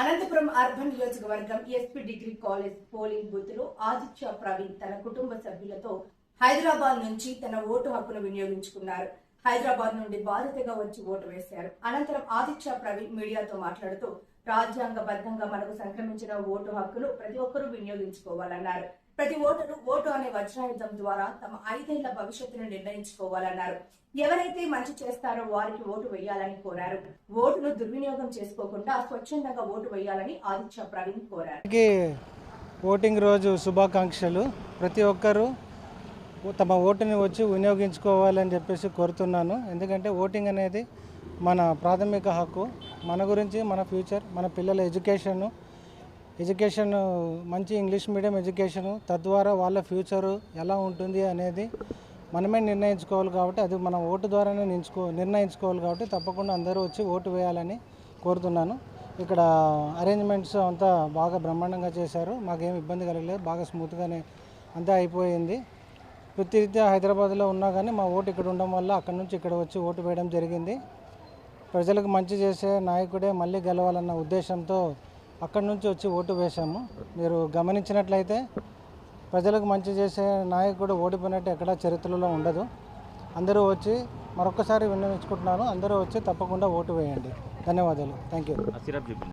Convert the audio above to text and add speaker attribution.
Speaker 1: Anantapuram urban నియోజకవర్గం SP degree college polling బూత్లో ఆదిత్య ప్రవీణ్ తన కుటుంబ సభ్యులతో హైదరాబాద్ నుంచి తన ఓటు హక్కును వినియోగించుకున్నారు. హైదరాబాద్ నుండి బాధితగా వచ్చి ఓటు వేశారు. అనంతరం ఆదిత్య ప్రవీణ్ మీడియాతో మాట్లాడుతూ రాజ్యాంగబద్ధంగా మనకు సంక్రమించిన ఓటు హక్కును ప్రతి ఒక్కరూ వినియోగించుకోవాలన్నారు. ప్రతి ఓటరు ఓటు అనే వజ్రాయుధం ద్వారా తమ ఐదేళ్ళ భవిష్యత్తును నిర్ణయించుకోవాలన్నారు. ఎవరైతే మంచి చేస్తారో వారికి ఓటు వేయాలని కోరారు. ఓటును దుర్వినియోగం చేసుకోకుండా స్వచ్ఛందంగా ఓటు వేయాలని ఆదిత్య ప్రవీణ్ కోరారు.
Speaker 2: ఓటింగ్ రోజు శుభాకాంక్షలు. ప్రతి ఒక్కరూ తమ ఓటుని వచ్చి వినియోగించుకోవాలని చెప్పేసి కోరుతున్నాను. ఎందుకంటే ఓటింగ్ అనేది మన ప్రాథమిక హక్కు. మన గురించి మన ఫ్యూచర్ మన పిల్లల ఎడ్యుకేషను ఎడ్యుకేషన్ మంచి ఇంగ్లీష్ మీడియం ఎడ్యుకేషన్ తద్వారా వాళ్ళ ఫ్యూచరు ఎలా ఉంటుంది అనేది మనమే నిర్ణయించుకోవాలి కాబట్టి అది మన ఓటు ద్వారానే నించుకో నిర్ణయించుకోవాలి కాబట్టి తప్పకుండా అందరూ వచ్చి ఓటు వేయాలని కోరుతున్నాను. ఇక్కడ అరేంజ్మెంట్స్ అంతా బాగా బ్రహ్మాండంగా చేశారు. మాకేం ఇబ్బంది కలగలేదు. బాగా స్మూత్గానే అంతా అయిపోయింది. వృత్తిరీత్యా హైదరాబాద్లో ఉన్నా కానీ మా ఓటు ఇక్కడ ఉండడం వల్ల అక్కడ నుంచి ఇక్కడ వచ్చి ఓటు వేయడం జరిగింది. ప్రజలకు మంచి చేసే నాయకుడే మళ్ళీ గెలవాలన్న ఉద్దేశంతో అక్కడి నుంచి వచ్చి ఓటు వేశాము. మీరు గమనించినట్లయితే ప్రజలకు మంచి చేసే నాయకుడు ఓడిపోయినట్టు ఎక్కడా చరిత్రలో ఉండదు. అందరూ వచ్చి మరొకసారి విన్నవించుకుంటున్నాను. అందరూ వచ్చి తప్పకుండా ఓటు వేయండి. ధన్యవాదాలు. Thank you